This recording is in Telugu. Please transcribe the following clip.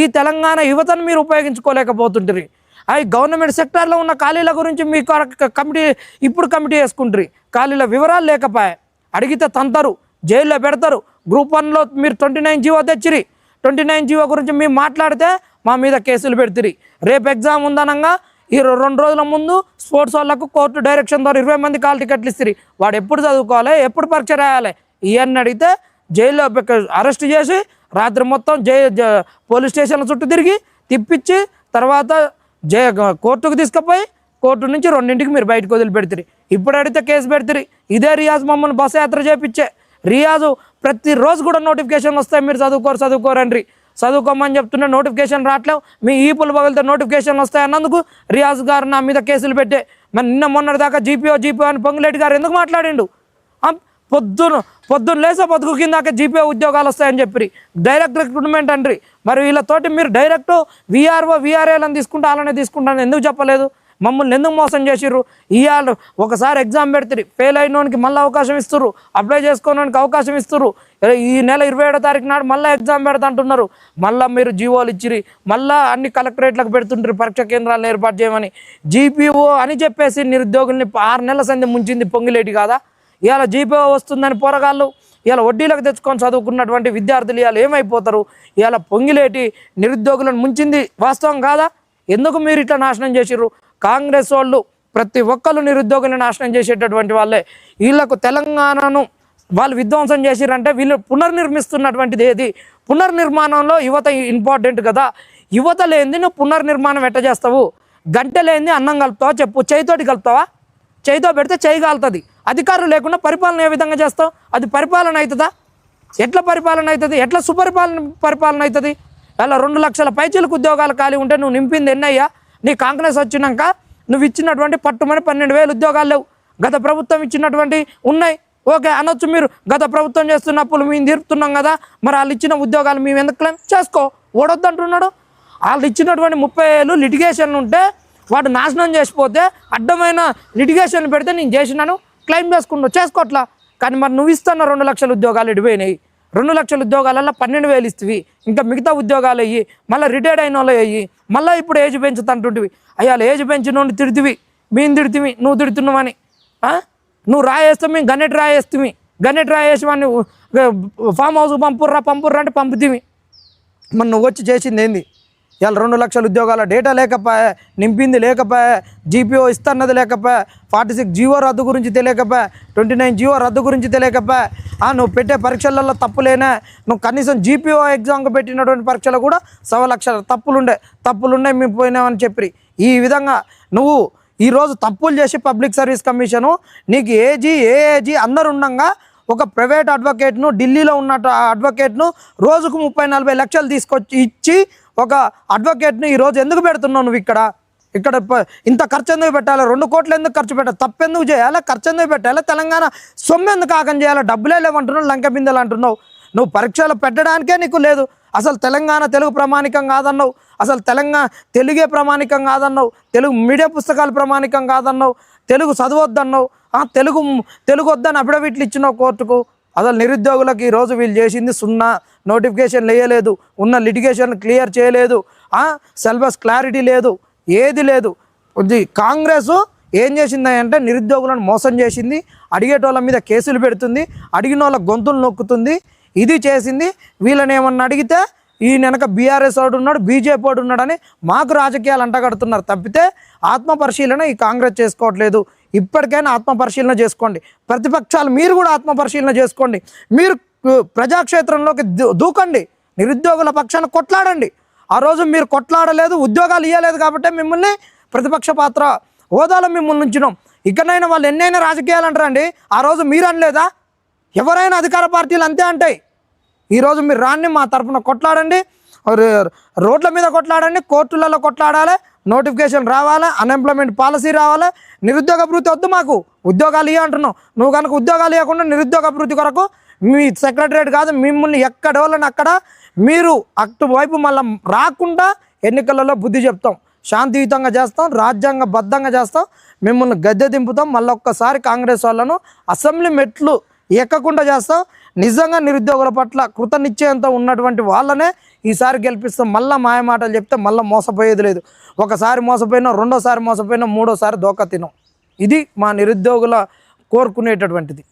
ఈ తెలంగాణ యువతను మీరు ఉపయోగించుకోలేకపోతుంటారు. అవి గవర్నమెంట్ సెక్టార్లో ఉన్న ఖాళీల గురించి మీ కమిటీ ఇప్పుడు కమిటీ వేసుకుంటారు. ఖాళీల వివరాలు లేకపోయా. అడిగితే తంతరు జైల్లో పెడతారు. గ్రూప్ వన్లో మీరు ట్వంటీ నైన్ జీవో తెచ్చిరి. ట్వంటీ నైన్ జీవో గురించి మేము మాట్లాడితే మా మీద కేసులు పెడుతురి. రేపు ఎగ్జామ్ ఉందనంగా ఈ రెండు రోజుల ముందు స్పోర్ట్స్ వాళ్ళకు కోర్టు డైరెక్షన్ ద్వారా ఇరవై మంది కాల్ టికెట్లు ఇస్తారు. వాడు ఎప్పుడు చదువుకోవాలి ఎప్పుడు పరీక్ష రాయాలి? ఇవన్నీ అడిగితే జైల్లో అరెస్ట్ చేసి రాత్రి మొత్తం జై పోలీస్ స్టేషన్ల చుట్టూ తిరిగి తిప్పించి తర్వాత జై కోర్టుకు తీసుకుపోయి కోర్టు నుంచి రెండింటికి మీరు బయటకు వదిలిపెడతారు. ఇప్పుడు అడిగితే కేసు పెడతారు. ఇదే రియాజ్ మమ్మల్ని బస్సు యాత్ర చేపించే రియాజు ప్రతిరోజు కూడా నోటిఫికేషన్ వస్తాయి. మీరు చదువుకోరు చదువుకోరండి చదువుకోమని చెప్తున్న నోటిఫికేషన్ రావట్లేవు. మీ ఈపుల పగిలితే నోటిఫికేషన్ వస్తాయి అన్నందుకు రియాజ్ గారు నా మీద కేసులు పెట్టే. మరి నిన్న మొన్నటి దాకా జీపీఓ జీపీఓ అని పొంగులేటి గారు ఎందుకు మాట్లాడిండు? పొద్దున పొద్దున్న లేసే బతుకు కిందాక జీపీఓ ఉద్యోగాలు వస్తాయని చెప్పి డైరెక్ట్ రిక్రూట్మెంట్ అండ్రి. మరి వీళ్ళతోటి మీరు డైరెక్ట్ విఆర్ఓ విఆర్ఏలను తీసుకుంటే అలానే తీసుకుంటాను ఎందుకు చెప్పలేదు? మమ్మల్ని ఎందుకు మోసం చేసిర్రు? ఇవాళ ఒకసారి ఎగ్జామ్ పెడతారు ఫెయిల్ అయినోనికి మళ్ళీ అవకాశం ఇస్తుర్రు. అప్లై చేసుకోవడానికి అవకాశం ఇస్తుర్రు. ఈ నెల ఇరవై ఏడో తారీఖు నాడు మళ్ళీ ఎగ్జామ్ పెడతాంటున్నారు. మళ్ళీ మీరు జీవోలు ఇచ్చిరి మళ్ళీ అన్ని కలెక్టరేట్లకు పెడుతుంటారు పరీక్ష కేంద్రాలను ఏర్పాటు చేయమని. జీపీఓ అని చెప్పేసి నిరుద్యోగుల్ని ఆరు నెలల సంధి ముంచింది పొంగిలేటి కాదా? ఇవాళ జీపే వస్తుందని పోరగాళ్ళు ఇవాళ వడ్డీలకు తెచ్చుకొని చదువుకున్నటువంటి విద్యార్థులు ఇవాళ ఏమైపోతారు? ఇవాళ పొంగిలేటి నిరుద్యోగులను ముంచింది వాస్తవం కాదా? ఎందుకు మీరు ఇట్లా నాశనం చేసిర్రు? కాంగ్రెస్ వాళ్ళు ప్రతి ఒక్కరు నిరుద్యోగులను నాశనం చేసేటటువంటి వాళ్ళే. వీళ్ళకు తెలంగాణను వాళ్ళు విధ్వంసం చేసిరంటే వీళ్ళు పునర్నిర్మిస్తున్నటువంటిది ఏది? పునర్నిర్మాణంలో యువత ఇంపార్టెంట్ కదా. యువత లేనిది నువ్వు పునర్నిర్మాణం ఎట్ట చేస్తావు? గంట లేనిది అన్నం కలుపుతావా చెప్పు? చేయితోటి కలుపుతావా? చేయితో పెడితే చేయగలుగుతుంది అధికారులు లేకుండా పరిపాలన ఏ విధంగా చేస్తావు? అది పరిపాలన అవుతుందా? ఎట్లా పరిపాలన అవుతుంది? ఎట్లా సుపరిపాలన పరిపాలన అవుతుంది? అలా రెండు లక్షల పైచీలకు ఉద్యోగాలు ఖాళీ ఉంటే నువ్వు నింపింది ఎన్నయ్యా? నీ కాంగ్రెస్ వచ్చినాక నువ్వు ఇచ్చినటువంటి పట్టుమని పన్నెండు వేలు ఉద్యోగాలు లేవు. గత ప్రభుత్వం ఇచ్చినటువంటి ఉన్నాయి. ఓకే అనొచ్చు మీరు. గత ప్రభుత్వం చేస్తున్నప్పుడు మేము తీరుపుతున్నాం కదా. మరి వాళ్ళు ఇచ్చిన ఉద్యోగాలు మేము ఎందుకు క్లెయిమ్ చేసుకో? ఓడొద్దు అంటున్నాడు వాళ్ళు ఇచ్చినటువంటి ముప్పై వేలు లిటిగేషన్ ఉంటే వాడు నాశనం చేసిపోతే అడ్డమైన లిటిగేషన్ పెడితే నేను చేసినాను. క్లెయిమ్ చేసుకుంటూ చేసుకోవట్లా? కానీ మరి నువ్వు ఇస్తున్న రెండు లక్షల ఉద్యోగాలు ఎడిపోయినాయి రెండు లక్షల ఉద్యోగాలలో పన్నెండు వేలు ఇస్తువి. ఇంకా మిగతా ఉద్యోగాలు అయ్యి మళ్ళీ రిటైర్డ్ అయిన వాళ్ళు అయ్యి మళ్ళీ ఇప్పుడు ఏజ్ పెంచుతుంటుంటివి. అయ్యాల ఏజ్ పెంచిన తిడుతువి. మేము తిడుతువి నువ్వు తిడుతున్నావని. నువ్వు రాయేస్తే మేము గన్నెట్ రాయేస్తుంది గన్నెట్ రాయేసేవాడిని ఫామ్ హౌస్ పంపుర్రా పంపుర్రా అంటే పంపుతీవి మరి నువ్వు వచ్చి చేసింది ఏంది? ఇవాళ రెండు లక్షల ఉద్యోగాల డేటా లేకపోయా నింపింది లేకపోయా జీపీఓ ఇస్తున్నది లేకపోయా ఫార్టీ సిక్స్ జీవో రద్దు గురించి తెలియకపోయా ట్వంటీ నైన్ జీవో రద్దు గురించి తెలియకపోయా ఆ, నువ్వు పెట్టే పరీక్షలలో తప్పులేనా నువ్వు కనీసం జీపీఓ ఎగ్జామ్కి పెట్టినటువంటి పరీక్షలు కూడా సవ లక్షల తప్పులుండే తప్పులుండే మేము పోయినామని చెప్పి ఈ విధంగా నువ్వు ఈరోజు తప్పులు చేసి పబ్లిక్ సర్వీస్ కమిషను నీకు ఏజీ ఏఏజీ ఏజీ అందరు ఉండగా ఒక ప్రైవేట్ అడ్వకేట్ను ఢిల్లీలో ఉన్న అడ్వకేట్ను రోజుకు ముప్పై నలభై లక్షలు తీసుకొచ్చి ఇచ్చి ఒక అడ్వకేట్ని ఈరోజు ఎందుకు పెడుతున్నావు నువ్వు ఇక్కడ? ఇక్కడ ఇంత ఖర్చు ఎందుకు పెట్టాలి? రెండు కోట్లు ఎందుకు ఖర్చు పెట్టాలి? తప్పెందుకు చేయాలి? ఖర్చు ఎందుకు పెట్టాలి? తెలంగాణ సొమ్ము ఎందుకు ఆగం చేయాలి? డబ్బులే లేవంటున్నావు లంక బిందెలు అంటున్నావు. నువ్వు పరీక్షలు పెట్టడానికే నీకు లేదు. అసలు తెలంగాణ తెలుగు ప్రమాణికం కాదన్నావు. అసలు తెలంగాణ తెలుగే ప్రమాణికం కాదన్నావు. తెలుగు మీడియా పుస్తకాలు ప్రమాణికం కాదన్నావు. తెలుగు చదవద్దన్నావు. తెలుగు తెలుగు వద్దని అఫిడవిట్లు ఇచ్చినావు కోర్టుకు. అసలు నిరుద్యోగులకు ఈరోజు వీళ్ళు చేసింది సున్నా నోటిఫికేషన్ వేయలేదు ఉన్న లిటిగేషన్ క్లియర్ చేయలేదు సిలబస్ క్లారిటీ లేదు ఏది లేదు. కాంగ్రెస్ ఏం చేసింది అంటే నిరుద్యోగులను మోసం చేసింది అడిగేటోళ్ళ మీద కేసులు పెడుతుంది అడిగిన వాళ్ళ గొంతులు నొక్కుతుంది ఇది చేసింది వీళ్ళని ఏమన్నా అడిగితే ఈ వెనక బీఆర్ఎస్ వాడు ఉన్నాడు బీజేపీ వాడు ఉన్నాడని మాకు రాజకీయాలు అంటగడుతున్నారు తప్పితే ఆత్మపరిశీలన ఈ కాంగ్రెస్ చేసుకోవట్లేదు. ఇప్పటికైనా ఆత్మపరిశీలన చేసుకోండి. ప్రతిపక్షాలు మీరు కూడా ఆత్మపరిశీలన చేసుకోండి. మీరు ప్రజాక్షేత్రంలోకి దూ- దూకండి. నిరుద్యోగుల పక్షాన కొట్లాడండి. ఆ రోజు మీరు కొట్లాడలేదు ఉద్యోగాలు ఇవ్వలేదు కాబట్టి మిమ్మల్ని ప్రతిపక్ష పాత్ర హోదాలో మిమ్మల్ని ఉంచినాం. ఇకనైనా వాళ్ళు ఎన్నైనా రాజకీయాలు అంటారండి. ఆ రోజు మీరు అనలేదా? ఎవరైనా అధికార పార్టీలు అంతే అంటాయి. ఈరోజు మీరు రాన్ని మా తరపున కొట్లాడండి. రోడ్ల మీద కొట్లాడండి కోర్టులలో కొట్లాడాలి నోటిఫికేషన్ రావాలి అన్ఎంప్లాయ్మెంట్ పాలసీ రావాలి. నిరుద్యోగ అభివృద్ధి వద్దు మాకు. ఉద్యోగాలు ఇవ్వ అంటున్నావు నువ్వు కనుక ఉద్యోగాలు ఇవ్వకుండా నిరుద్యోగ అభివృద్ధి కొరకు మీ సెక్రటరేట్ కాదు మిమ్మల్ని ఎక్కడ వాళ్ళని అక్కడ మీరు అటు వైపు మళ్ళీ రాకుండా ఎన్నికలలో బుద్ధి చెప్తాం. శాంతియుతంగా చేస్తాం రాజ్యాంగబద్ధంగా చేస్తాం. మిమ్మల్ని గద్దె దింపుతాం. మళ్ళీ ఒక్కసారి కాంగ్రెస్ వాళ్ళను అసెంబ్లీ మెట్లు ఎక్కకుండా చేస్తాం నిజంగా నిరుద్యోగుల పట్ల కృతనిశ్చయంతో ఉన్నటువంటి వాళ్ళనే ఈసారి గెలిపిస్తాం మళ్ళీ మాయ మాటలు చెప్తే మళ్ళీ మోసపోయేది లేదు. ఒకసారి మోసపోయినా రెండోసారి మోసపోయినా మూడోసారి దోక తినం. ఇది మా నిరుద్యోగుల కోరుకునేటటువంటిది.